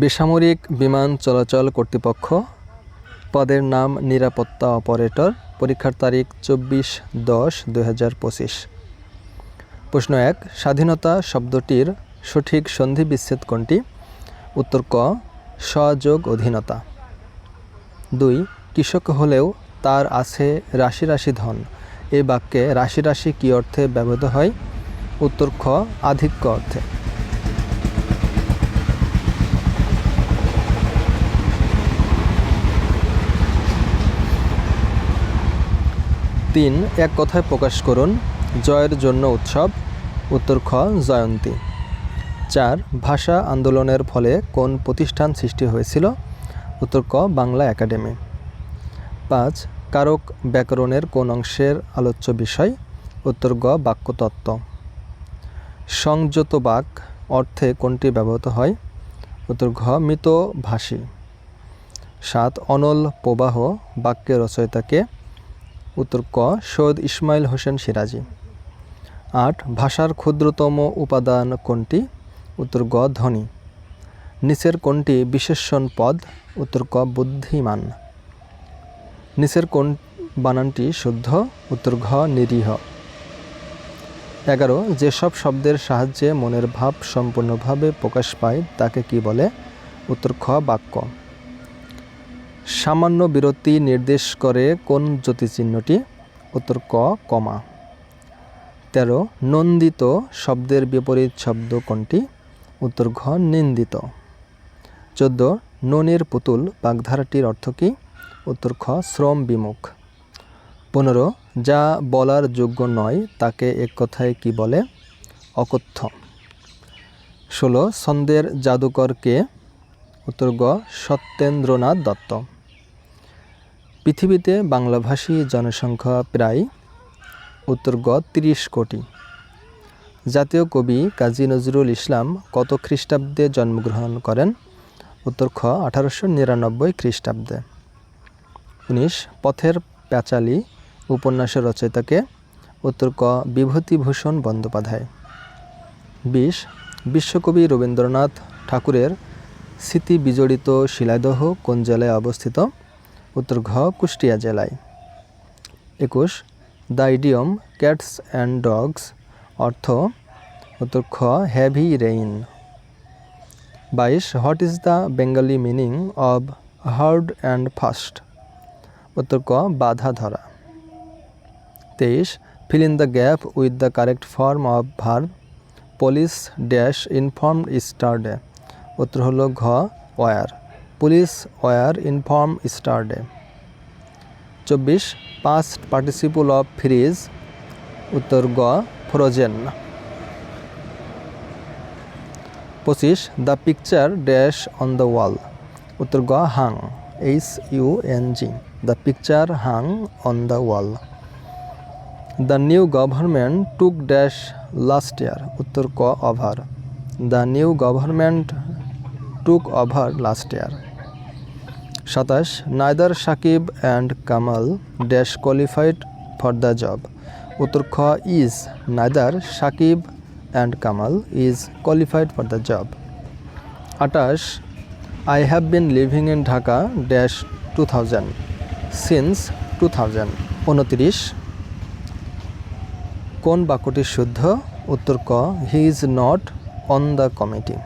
বেসামরিক বিমান চলাচল কর্তৃপক্ষ পদের নাম নিরাপত্তা অপারেটর, পরীক্ষার তারিখ চব্বিশ দশ পঁচিশ। প্রশ্ন এক, স্বাধীনতা শব্দটির সঠিক সন্ধি বিচ্ছেদ কোনটি? উত্তর ক, সযোগ অধীনতা। দুই, কৃষক হলেও তার আছে রাশি রাশি ধন। এই বাক্যে রাশি রাশি কী অর্থে ব্যবহৃত হয়? উত্তর খ, আধিক্য অর্থে। তিন, এক কথায় প্রকাশ করুন, জয়ের জন্য উৎসব, উত্তর খ, জয়ন্তী। চার, ভাষা আন্দোলনের ফলে কোন প্রতিষ্ঠান সৃষ্টি হয়েছিল? উত্তর ক, বাংলা একাডেমি। পাঁচ, কারক ব্যাকরণের কোন অংশের আলোচ্য বিষয়? উত্তর গ, বাক্যতত্ত্ব। সংযত বাক অর্থে কোনটি ব্যবহৃত হয়? উত্তর ঘ, মৃত ভাষী। সাত, অনল প্রবাহ বাক্যের রচয়িতাকে উত্তর ক, সৈয়দ ইসমাইল হোসেন সিরাজি। আট, ভাষার ক্ষুদ্রতম উপাদান কোনটি? উত্তর গ, ধ্বনি। নিচের কোনটি বিশেষণ পদ? উত্তর ক, বুদ্ধিমান। নিচের কোন বানানটি শুদ্ধ? উত্তর ঘ, নিরীহ। এগারো, যেসব শব্দের সাহায্যে মনের ভাব সম্পূর্ণভাবে প্রকাশ পায়, তাকে কি বলে? উত্তর খ, বাক্য। সামান্য বিরতি নির্দেশ করে কোন জ্যোতিচিহ্নটি? উত্তর ক, কমা। তেরো, নন্দিত শব্দের বিপরীত শব্দ কোনটি? উত্তর ঘ, নিন্দিত। চোদ্দ, ননির পুতুল বাগধারাটির অর্থ কী? উত্তর খ, শ্রম বিমুখ। পনেরো, যা বলার যোগ্য নয়, তাকে এক কথায় কি বলে? অকথ্য। ষোলো, ছন্দের জাদুকরকে? উত্তর গ, সত্যেন্দ্রনাথ দত্ত। পৃথিবীতে বাংলাভাষী জনসংখ্যা প্রায় উত্তর গ তিরিশ কোটি। জাতীয় কবি কাজী নজরুল ইসলাম কত খ্রিস্টাব্দে জন্মগ্রহণ করেন? উত্তর খ, আঠারোশো নিরানব্বই খ্রিস্টাব্দে। উনিশ, পথের প্যাচালি উপন্যাসের রচয়িতাকে। উত্তর ক, বিভূতিভূষণ বন্দ্যোপাধ্যায়। বিশ, বিশ্বকবি রবীন্দ্রনাথ ঠাকুরের স্মৃতি বিজড়িত শিলাদহ কোন জেলায় অবস্থিত? উত্তর ঘ, কুষ্টিয়া জেলায়। একুশ, the idiom, cats and dogs, অর্থ, উত্তর খ হ্যাভি রেইন। বাইশ, what is the Bengali meaning of hard and fast? উত্তর ক, বাধা ধরা। তেইশ, fill in the gap with the correct form of verb, police dash inform yesterday উত্তর হল ঘ, were. Police were inform yesterday চব্বিশ পাস্ট পার্টিসিপল অফ ফ্রিজ উত্তর গ ফ্রোজেন পঁচিশ the picture dash on the wall উত্তর গ hung H U N G the picture hung on the wall the new government took dash last year উত্তর ক over the new government took over last year সাতাশ neither Sakib and Kamal dash qualified for the job উত্তর খ, is neither Sakib and Kamal is qualified for the job আটাশ I have been living in Dhaka dash two thousand since two thousand উনত্রিশ, কোন বাক্যটি শুদ্ধ? উত্তর ক he is not on the committee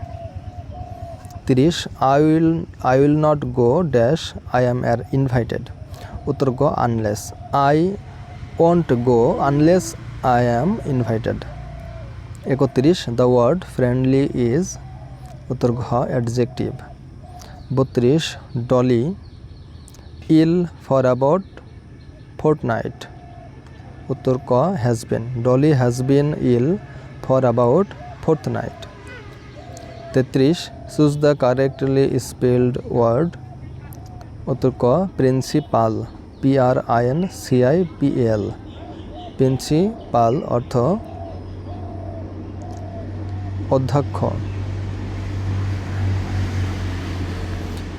তিরিশ I will I will not go dash I am are invited উত্তর গ unless I won't go unless I am invited একত্রিশ দ্য ওয়ার্ড ফ্রেন্ডলি ইজ উত্তর ঘ অ্যাডজেক্টিভ বত্রিশ Dolly ill for about fortnight উত্তর ক has been Dolly has been ill for about fortnight তেত্রিশ choose the correctly spelled word উত্তর ক principal P R I N C I P L principal অর্থ অধ্যক্ষ।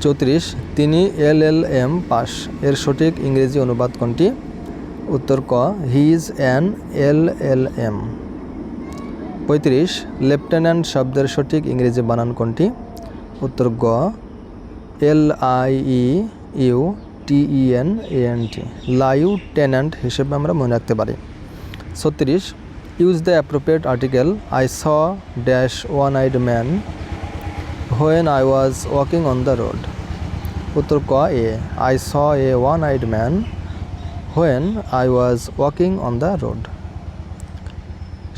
চৌত্রিশ, তিনি এল এল এম পাস। এর সঠিক ইংরেজি অনুবাদ কোনটি? উত্তর ক he is an L L M পঁয়ত্রিশ, লেফটেন্যান্ট শব্দের সঠিক ইংরেজি বানান কোনটি? উত্তর গ, L I E U T E N N T, lieutenant হিসেবে আমরা মনে রাখতে পারি। ছত্রিশ, use the appropriate article, I saw dash one eyed man when I was walking on the road. উত্তর ক, a, I saw a one eyed man when I was walking on the road.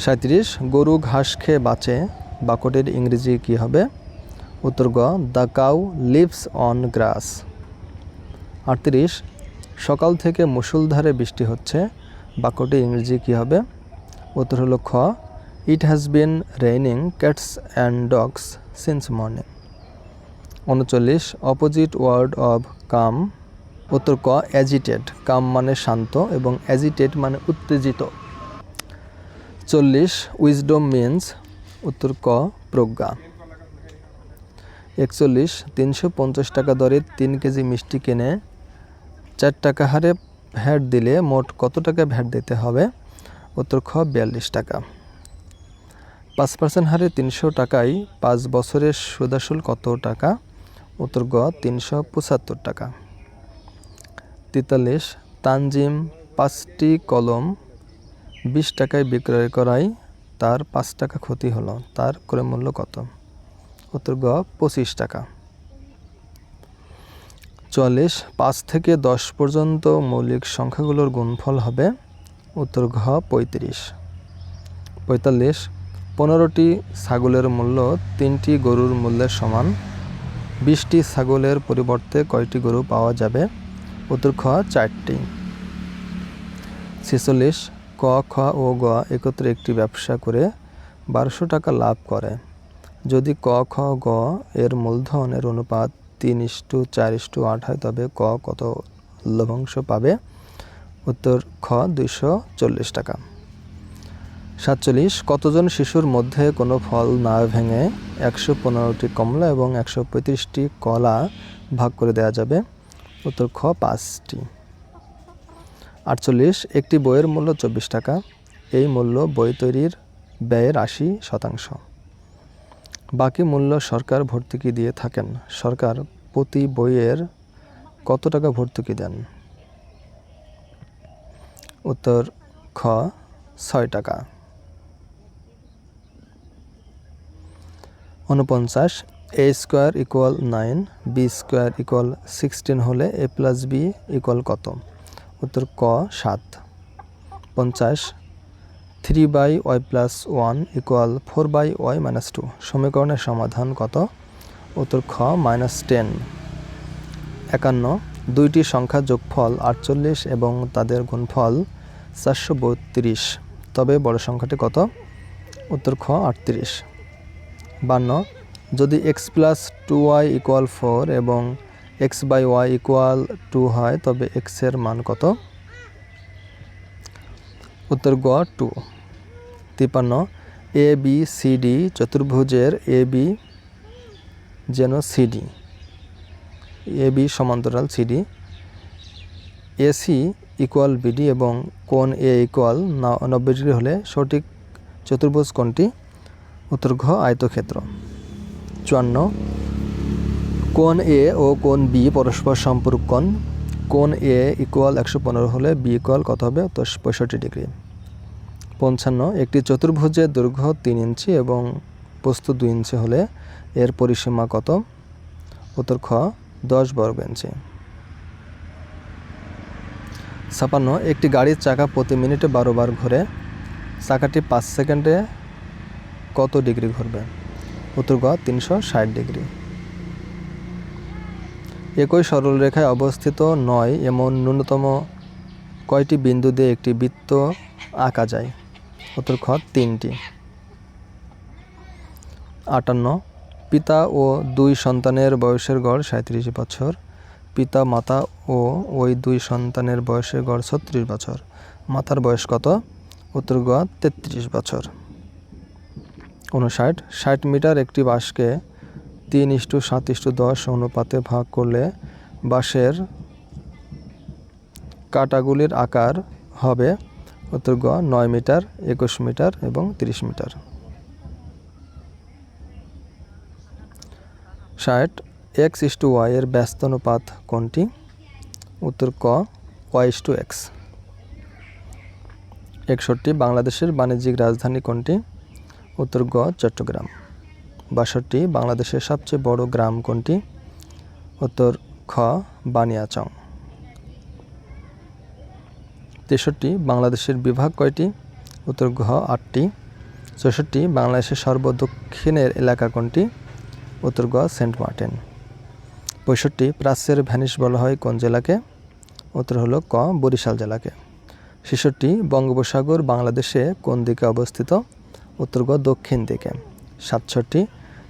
সাঁত্রিশ গরু ঘাস খেয়ে বাঁচে, বাকটের ইংরেজি কী হবে? উত্তর গ, the cow lives on grass. আটত্রিশ, সকাল থেকে মুষলধারে বৃষ্টি হচ্ছে বাক্যটির ইংরেজি কী হবে? উত্তর হলো খ it has been raining cats and dogs since morning উনচল্লিশ অপোজিট ওয়ার্ড অব কাম উত্তর ক অ্যাজিটেড কাম মানে শান্ত এবং অ্যাজিটেড মানে উত্তেজিত। চল্লিশ উইজডম মিন্স উত্তর ক, প্রজ্ঞা। একচল্লিশ, তিনশো পঞ্চাশ টাকা দরে তিন কেজি মিষ্টি কিনে, চার টাকা হারে ভ্যাট দিলে মোট কত টাকা ভ্যাট দিতে হবে? উত্তর খ, বিয়াল্লিশ টাকা। পাঁচ পার্সেন্ট হারে তিনশো টাকায় পাঁচ বছরের সুদাসুল কত টাকা? উত্তর গ, তিনশো পঁচাত্তর টাকা। তেতাল্লিশ, তানজিম পাঁচটি কলম বিশ টাকায় বিক্রয় করায় তার পাঁচ টাকা ক্ষতি হলো। তার ক্রয় মূল্য কত? উত্তর গ, পঁচিশ টাকা। চুয়াল্লিশ পাঁচ থেকে দশ পর্যন্ত মৌলিক সংখ্যাগুলোর গুণফল হবে। উত্তর ঘ, পঁয়ত্রিশ। পঁয়তাল্লিশ, পনেরোটি ছাগলের মূল্য তিনটি গরুর মূল্যের সমান। বিশটি ছাগলের পরিবর্তে কয়টি গরু পাওয়া যাবে? উত্তর খ, চারটি। ছেচল্লিশ ক, খ ও গ একত্রে একটি ব্যবসা করে বারোশো টাকা লাভ করে। যদি ক, খ, গ এর মূলধনের অনুপাত তিন ইস্টু চার ইস্টু আট হয়, তবে ক কত লভ্যাংশ পাবে? উত্তর, খ দুইশো চল্লিশ টাকা। সাতচল্লিশ, কতজন শিশুর মধ্যে কোনো ফল না ভেঙে একশো পনেরোটি কমলা এবং একশো পঁয়ত্রিশটি কলা ভাগ করে দেওয়া যাবে? উত্তর, খ পাঁচটি। আটচল্লিশ, একটি বইয়ের মূল্য চব্বিশ টাকা। এই মূল্য বই তৈরির ব্যয়ের আশি শতাংশ। বাকি মূল্য সরকার ভর্তুকি দিয়ে থাকেন। সরকার প্রতি বইয়ের কত টাকা ভর্তুকি দেন? উত্তর, খ, ছয় টাকা। উনপঞ্চাশ A square equal nine, B square equal sixteen হলে এ প্লাস বি ইকুয়াল কত? উত্তর ক, সাত। পঞ্চাশ, three by Y plus one equal four by Y minus two. সমীকরণের সমাধান কত? উত্তর খ, মাইনাস টেন। একান্ন, দুইটি সংখ্যা যোগফল আটচল্লিশ এবং তাদের গুণফল চারশো বত্রিশ। তবে বড় সংখ্যাটি কত? উত্তর খ, আটত্রিশ। বান্ন, যদি X plus two Y equal four এবং X by Y equal two হয়, তবে এক্সের মান কত? উত্তর গ, টু। তিপান্ন এ, বি, সি, ডি চতুর্ভুজের এ, বি যেন সিডি এ, বি সমান্তরাল সিডি এসি ইকুয়াল বিডি এবং কোণ এ ইকুয়াল নব্বই ডিগ্রি হলে সঠিক চতুর্ভুজ কোণটি উত্তর ঘ আয়তক্ষেত্র। চুয়ান্ন। কোণ এ ও কোন বি পরস্পর সম্পর্ক কোণ। কোন এ ইকুয়াল একশো পনেরো হলে বি ইকুয়াল কত হবে? তো পঁয়ষট্টি ডিগ্রি। পঞ্চান্ন, একটি চতুর্ভুজের দৈর্ঘ্য তিন ইঞ্চি এবং প্রস্থ দুই ইঞ্চি হলে এর পরিসীমা কত? উত্তর খ, দশ বর্গ ইঞ্চি। ছাপান্ন, একটি গাড়ির চাকা প্রতি মিনিটে বারো বার ঘোরে। চাকাটি পাঁচ সেকেন্ডে কত ডিগ্রি ঘুরবে? উত্তর গ, তিনশো ষাট ডিগ্রি। একই সরলরেখায় অবস্থিত নয়, এমন ন্যূনতম কয়টি বিন্দু দিয়ে একটি বৃত্ত আঁকা যায়? উত্তর খ, তিনটি। আটান্ন, পিতা ও দুই সন্তানের বয়সের গড় সাঁত্রিশ বছর, পিতা, মাতা ও ওই দুই সন্তানের বয়সের গড় ছত্রিশ বছর, মাতার বয়স কত? উত্তর গ, তেত্রিশ বছর। উনষাট, ষাট মিটার একটি বাঁশকে তিন ইস্টু সাত ইস্টু দশ অনুপাতে ভাগ করলে বাঁশের কাটাগুলির আকার হবে উত্তর গ, নয় মিটার, একুশ মিটার এবং তিরিশ মিটার। ষাট, এক্স ইস টু ওয়াই এর ব্যস্ত অনুপাত কোনটি? উত্তর ক, ওয়াই ইস টু এক্স। একষট্টি, বাংলাদেশের বাণিজ্যিক রাজধানী কোনটি? উত্তর গ, চট্টগ্রাম। বাষট্টি, বাংলাদেশের সবচেয়ে বড় গ্রাম কোনটি? উত্তর, খ, বানিয়াচং। তেষট্টি, বাংলাদেশের বিভাগ কয়টি? উত্তর, ঘ, আটটি। চৌষট্টি, বাংলাদেশের সর্বদক্ষিণের এলাকা কোনটি? উত্তর, গ, সেন্ট মার্টিন। পঁয়ষট্টি, প্রাচ্যের ভ্যানিশ বলা হয় কোন জেলাকে? উত্তর হলো ক, বরিশাল জেলাকে। ছেষট্টি, বঙ্গোপসাগর বাংলাদেশে কোন দিকে অবস্থিত? উত্তর, গ, দক্ষিণ দিকে। সাতষট্টি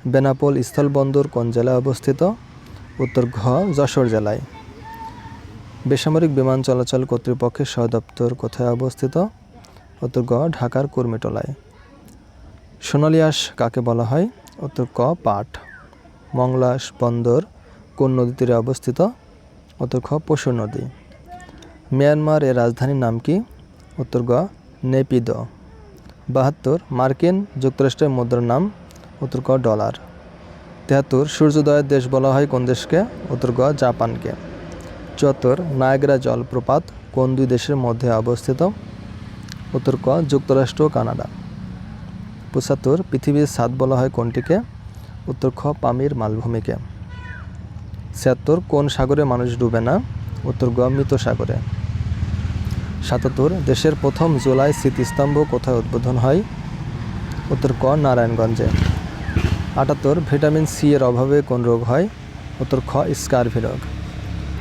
বেনাপোল স্থলবন্দর কোন জেলায় অবস্থিত? উত্তর ঘ, যশোর জেলায়। বেসামরিক বিমান চলাচল কর্তৃপক্ষের সদপ্তর কোথায় অবস্থিত? উত্তর গ ঢাকার কুর্মিটোলায়। সোনালিয়াস কাকে বলা হয়? উত্তর ক, পাট। মংলাস বন্দর কোন নদী তীরে অবস্থিত? উত্তর খ পশু নদী। মিয়ানমার এর রাজধানীর নাম কি? উত্তর গ নেপিদ। বাহাত্তর, মার্কিন যুক্তরাষ্ট্রের মুদ্রার নাম উত্তর ক ডলার। তেহাত্তর, সূর্যোদয়ের দেশ বলা হয় কোন দেশকে? উত্তর গ জাপানকে। চুয়াত্তর, নায়াগ্রা জলপ্রপাত কোন দুই দেশের মধ্যে অবস্থিত? উত্তর ক যুক্তরাষ্ট্র, কানাডা। পঁচাত্তর, পৃথিবীর সাত বলা হয় কোনটিকে? উত্তর খ, পামির মালভূমিকে। ছিয়াত্তর, কোন সাগরে মানুষ ডুবে না? উত্তর গ মৃত সাগরে। সাতাত্তর, দেশের প্রথম জুলাই স্মৃতিস্তম্ভ কোথায় উদ্বোধন হয়? উত্তর ক নারায়ণগঞ্জে। আটাত্তর, ভিটামিন সি এর অভাবে কোন রোগ হয়? উত্তর খ, স্কারভি রোগ।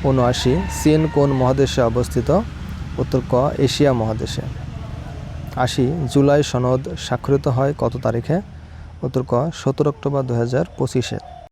উনআশি চীন কোন মহাদেশে অবস্থিত? উত্তর ক, এশিয়া মহাদেশে। আশি, জুলাই সনদ স্বাক্ষরিত হয় কত তারিখে? উত্তর ক, সতেরো অক্টোবর দু হাজার পঁচিশে।